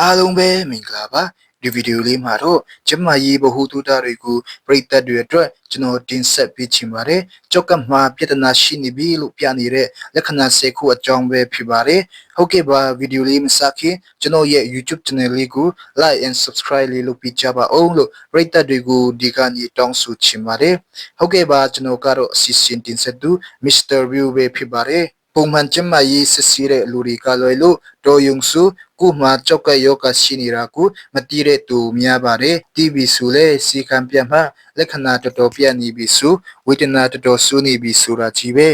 အားလုံးပဲမင်္ဂလာပါဒီဗီဒီယိုလေးမှာတော့ကျမကြီးဗဟုသုတတွေကိုပရိသတ်တွေအတွက်ကျွန်တော်တင်ဆက်ပေးချင်ပါတယ်ကြောက်ကမှာပြဿနာရှိနေပြီလို့ပြနေတဲ့လက္ခဏာ၁၀ခုအကြောင်းပဲဖြစ်ပါတယ်ဟုတ်ကဲ့ပါဗီဒီယိုလေးမစခင်ကျွန်တော်ရဲ့ YouTube channel လေးကို like and subscribe လေးလုပ်ပေးကြပါအောင်လို့ပရိသတ်တွေကိုဒီကနေ့တောင်းဆိုချင်ပါတယ်ဟုတ်ကဲ့ပါကျွန်တော်ကတော့အစီအစဉ်တင်ဆက်သူ Mr. View ပဲဖြစ်ပါတယ် ပုံမှန်ကျမရေးစစ်စီးတဲ့လူတွေကလွယ်လို့တော်ယုံစုကုမှကြောက်ကယောဂရှိနေတာကိုမတိတဲ့သူများပါတယ်တီးပြီးဆိုလဲစီကံပြတ်မှလက္ခဏာတော်တော်ပြတ်နေပြီဆိုဝေဒနာတော်တော်ဆိုးနေပြီဆိုတာကြီးပဲ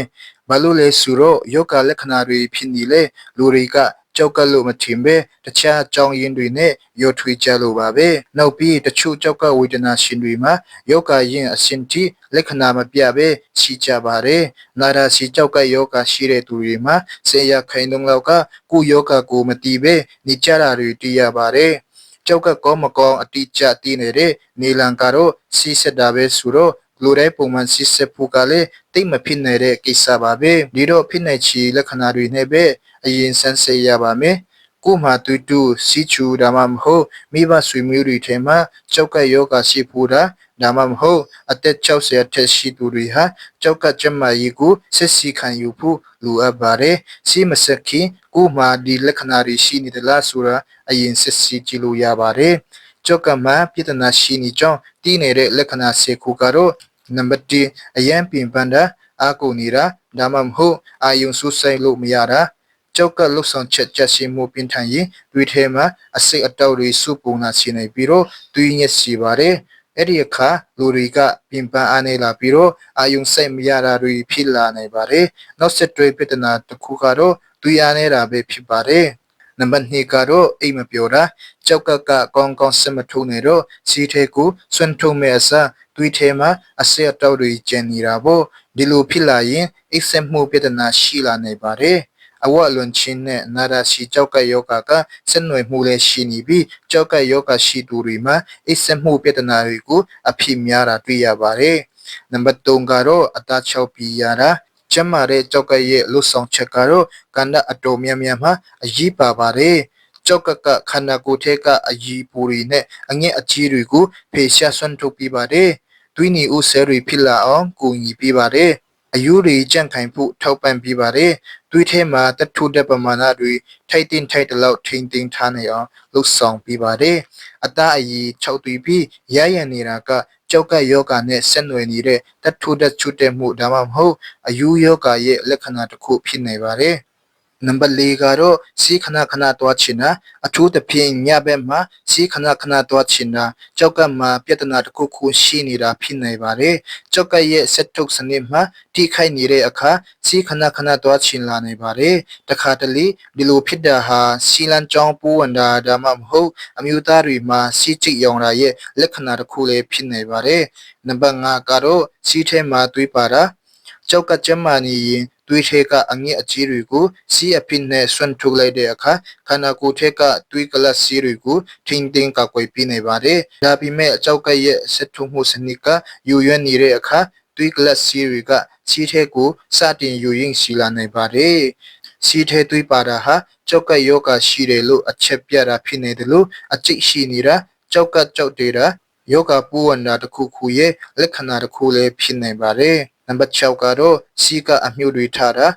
ဘာလို့လဲဆိုတော့ယောဂလက္ခဏာတွေဖြစ်နေလေလူတွေက ကြောက်ကလို့မထင်ပဲတခြားအကြောင်းရင်းတွေနဲ့ရောထွေးကြလို့ပါပဲနောက်ပြီးတချို့ကြောက်ကဝေဒနာရှင်တွေမှာယောဂရင်အရှင်တိလက္ခဏာမပြပဲရှိကြပါတယ်နာရာစီကြောက်ကယောဂရှိတဲ့သူတွေမှာဆေးရခိုင်တုံးလောက်ကကိုယောဂကိုမတီးပဲနေကြတာတွေတည်ရပါတယ်ကြောက်ကကောမကောအတိကျတည်နေတဲ့နေလန်ကတော့စီးဆက်တာပဲဆိုတော့ လူတိုင်းပုံမှန်စစ်စစ်ဖို့ကလည်းတိတ်မဖြစ်နိုင်တဲ့ကိစ္စပါပဲဒီတော့ဖြစ်နိုင်ချီလက္ခဏာတွေနဲ့ပဲအရင်ဆန်းစစ်ရပါမယ်ကိုမှတူတူစီချူဒါမှမဟုတ်မိဘဆွေမျိုးတွေထဲမှာကြောက်ကယောဂရှိဖို့တာဒါမှမဟုတ်အသက်60အထက်ရှိသူတွေဟာကြောက်ကကျမကြီးကိုစစ်စီခံယူဖို့လိုအပ်ပါတယ်စီမစခင်ကိုမှဒီလက္ခဏာတွေရှိနေသလားဆိုတာအရင်စစ်စီကြည့်လို့ရပါတယ်ကြောက်ကမှပြဿနာရှိနေကြောင်းတည်နေတဲ့လက္ခဏာစေခုကတော့ နံပါတ်1အရန်ပင်ပန်းတာအာကိုနေတာဒါမှမဟုတ်အာယုံဆူဆိုင်လို့မရတာကြောက်ကလှုပ်ဆောင်ချက်ချက်ရှိမှုပြင်းထန်ရင်တွေထဲမှာအစိတ်အတောက်တွေစုပုံလာရှိနေပြီးတော့တွေးညက်စီပါတယ်အဲ့ဒီအခါလူတွေကပြင်ပန်းအားနေလာပြီးတော့အာယုံစိတ်မရတာတွေဖြစ်လာနိုင်ပါတယ်နောက်ဆက်တွဲပြဿနာတစ်ခုကတော့တွေးရနေတာပဲဖြစ်ပါတယ်နံပါတ်2ကတော့အိမ်မပြောတာကြောက်ကကကောင်းကောင်းစမထုံနေတော့စီထဲကိုစွန့်ထုံမဲ့အစား တွေးထဲမှာအဆက်အတောက်တွေကျန်နေတာပေါ့ဒီလိုဖြစ်လာရင်အိပ်စက်မှုပြဿနာရှိလာနိုင်ပါတယ်အဝလွန်ချင်းနဲ့နာရာရှိကြောက်ကယောဂကဆက်နွယ်မှုလည်းရှိနေပြီးကြောက်ကယောဂရှိသူတွေမှာအိပ်စက်မှုပြဿနာတွေကိုအဖြစ်များတာတွေ့ရပါတယ်နံပါတ်3ကတော့အသားချောက်ပြီးရတာကျမတဲ့ကြောက်ကရဲ့လှုပ်ဆောင်ချက်ကတော့ကန္နအတော်များများမှာအရေးပါပါတယ်ကြောက်ကကခန္ဓာကိုယ်ထဲကအကြီးပူတွေနဲ့အငဲ့အကြီးတွေကိုဖေရှားဆွမ်းထုတ်ပြီးပါတယ်။ သွေးနီဦးဆဲတွေဖြစ်လာအောင်ကူညီပေးပါတယ်။အယူတွေကြန့်ခိုင်ဖို့ထောက်ပံ့ပေးပါတယ်။သွေးထဲမှာတထုတဲ့ပမာဏတွေထိုက်တင်ထိုက်တလောက်ထိမ့်သိမ်းထားနိုင်အောင်လှုပ်ဆောင်ပေးပါတယ်။အသားအည်၆သွေးပြီးရရနေတာကကြောက်ကယောဂနဲ့ဆက်နွယ်နေတဲ့တထုတဲ့ချွတ်တဲ့မှုဒါမှမဟုတ်အယူယောဂရဲ့လက္ခဏာတစ်ခုဖြစ်နေပါတယ်။ နံပါတ်၄ကတော့စီးခဏခဏတွားချင်တာအထူးသဖြင့်ညဘက်မှာစီးခဏခဏတွားချင်တာကြောက်ကမှာပြဿနာတစ်ခုခုရှိနေတာဖြစ်နေပါတယ်ကြောက်ကရဲ့ဆက်ထုတ်စနစ်မှာထိခိုက်နေတဲ့အခါစီးခဏခဏတွားချင်လာနေပါတယ်တခါတလေဒီလိုဖြစ်တာဟာစီလန်ကြောင်းပူဝန်တာဒါမှမဟုတ်အမျိုးသားတွေမှာစီးချိတ်ရောင်တာရဲ့လက္ခဏာတစ်ခုလည်းဖြစ်နေပါတယ်နံပါတ်5ကတော့စီးထဲမှာတွေးပါတာ ကြောက်ကကျမနေရင်သွေးထဲကအငှက်အကြီးတွေကိုစီးအဖြစ်နဲ့ဆွန့်ထုတ်လိုက်တဲ့အခါခန္ဓာကိုယ်ထဲကသွေးကလပ်စီးတွေကိုထိမ့်သိမ်းကာကွယ်ပေးနေပါတယ်။ဒါပေမဲ့အကြောက်ကရဲ့ဆက်ထုတ်မှုစနစ်ကယူရွက်နေတဲ့အခါသွေးကလပ်စီးတွေကစီးထဲကိုစတင်ယူရင်းစီလာနိုင်ပါတယ်။စီးထဲသွေးပါတာဟာကြောက်ကယောဂရှိတယ်လို့အချက်ပြတာဖြစ်နေတယ်လို့အကျိတ်ရှိနေတာကြောက်ကကြောက်တယ်တာယောဂပူဝန္တာတစ်ခုခုရဲ့လက္ခဏာတစ်ခုလည်းဖြစ်နေပါတယ်။ နံပါတ်6ကတော့စီးကအမြုပ်တွေထားတာ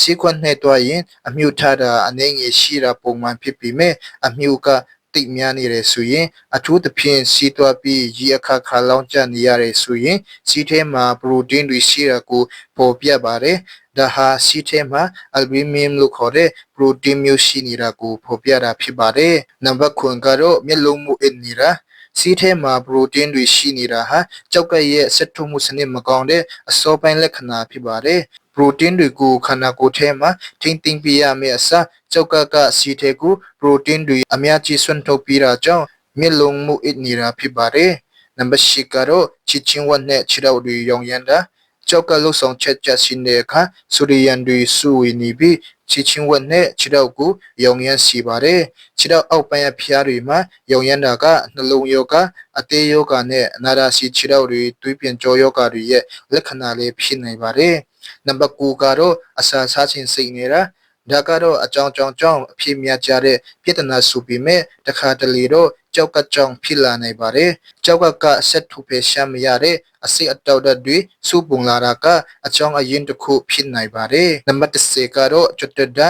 စီးခွက်နဲ့တွားရင်အမြုပ်ထားတာအနေငယ်ရှိတာပုံမှန်ဖြစ်ပြီးမဲ့အမြုပ်ကတိတ်များနေတယ်ဆိုရင်အထူးသဖြင့်စီးသွားပြီးရေအခါခါလောင်းကျနေရတယ်ဆိုရင်စီးထဲမှာပရိုတင်းတွေရှိတာကိုပေါ်ပြပါတယ်ဒါဟာစီးထဲမှာအယ်ဘီမင်လို့ခေါ်တဲ့ပရိုတင်းမျိုးရှိနေတာကိုပေါ်ပြတာဖြစ်ပါတယ်နံပါတ်9ကတော့မျက်လုံးမူအစ်နေတာ စီးထဲမှာပရိုတင်းတွေရှိနေတာဟာကြောက်ကရဲ့ဆက်ထုတ်မှုစနစ်မကောင်းတဲ့အစောပိုင်းလက္ခဏာဖြစ်ပါတယ်ပရိုတင်းတွေကိုခန္ဓာကိုယ်ထဲမှာထိမ့်သိမ်းပြရမယ့်အစားကြောက်ကကစီထဲကိုပရိုတင်းတွေအများကြီးဆွန့်ထုတ်ပြီးတာကြောင့်မျက်လုံးမှုအစ်နေတာဖြစ်ပါတယ်နံပါတ်10ကတော့ချစ်ချင်းဝတ်နဲ့ခြေထောက်တွေရောင်ရမ်းတာကြောက်ကလုဆောင်ချက်ချက်ရှိတဲ့အခါစူရီယန်တွေစုဝေနေပြီး ခြေချင်းဝက်နဲ့ခြေထောက်ကိုရောင်ရမ်းစီပါတယ်ခြေထောက်အောက်ပိုင်းအဖျားတွေမှာရောင်ရမ်းတာကနှလုံးယောဂအသေးယောဂနဲ့အနာရာစီခြေထောက်တွေတွေးပြန်ကြောယောဂတွေရဲ့လက္ခဏာလေးဖြစ်နေပါတယ်နံပါတ်9ကတော့အစာစားခြင်းစိတ်နေတာဒါကတော့အကြောင်းကြောင်းကြောင့်အဖြစ်များကြတဲ့ပြဿနာဆိုပေမဲ့တခါတလေတော့ ကြောက်ကကြောင်ဖြစ်လာနိုင်ပါတယ်ကြောက်ကကဆက်ထုဖေရှာမရတဲ့အစိအတောက်တွေစုပုံလာတာကအကြောင်းအရင်တစ်ခုဖြစ်နိုင်ပါတယ်နံပါတ်10ကတော့ကျွတ်တဒါ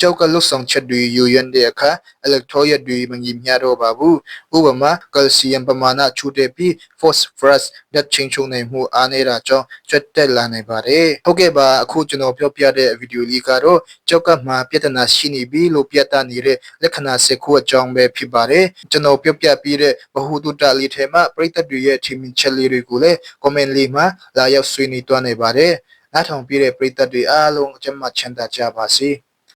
ကျောက်ကလုဆောင်ချက်တွေယူရတဲ့အခါအီလက်ထရိုရက်တွေမငြိမျှတော့ပါဘူးဥပမာကယ်လ်ဆီယမ်ပမာဏချူတဲ့ပြီး phosphorus ဓာတ်ချင်းချုံနိုင်မှုအားနေတာကြောင့်ကျွတ်တက်လာနိုင်ပါတယ်ဟုတ်ကဲ့ပါအခုကျွန်တော်ပြောပြတဲ့ဗီဒီယိုလေးကတော့ကျောက်ကမှာပြဿနာရှိနေပြီလို့ပြသနေတဲ့လက္ခဏာစခုအကြောင်းပဲဖြစ်ပါတယ်ကျွန်တော်ပြောပြပြီးတဲ့ဘ ഹു တုတလေးထဲမှာပရိသတ်တွေရဲ့ထင်မြင်ချက်လေးတွေကိုလည်း comment လေးမှာလာရောက်ဆွေးနွေးသွားနိုင်ပါတယ်နားထောင်ပြတဲ့ပရိသတ်တွေအားလုံးအကျမ်းမှချမ်းသာကြပါစေ။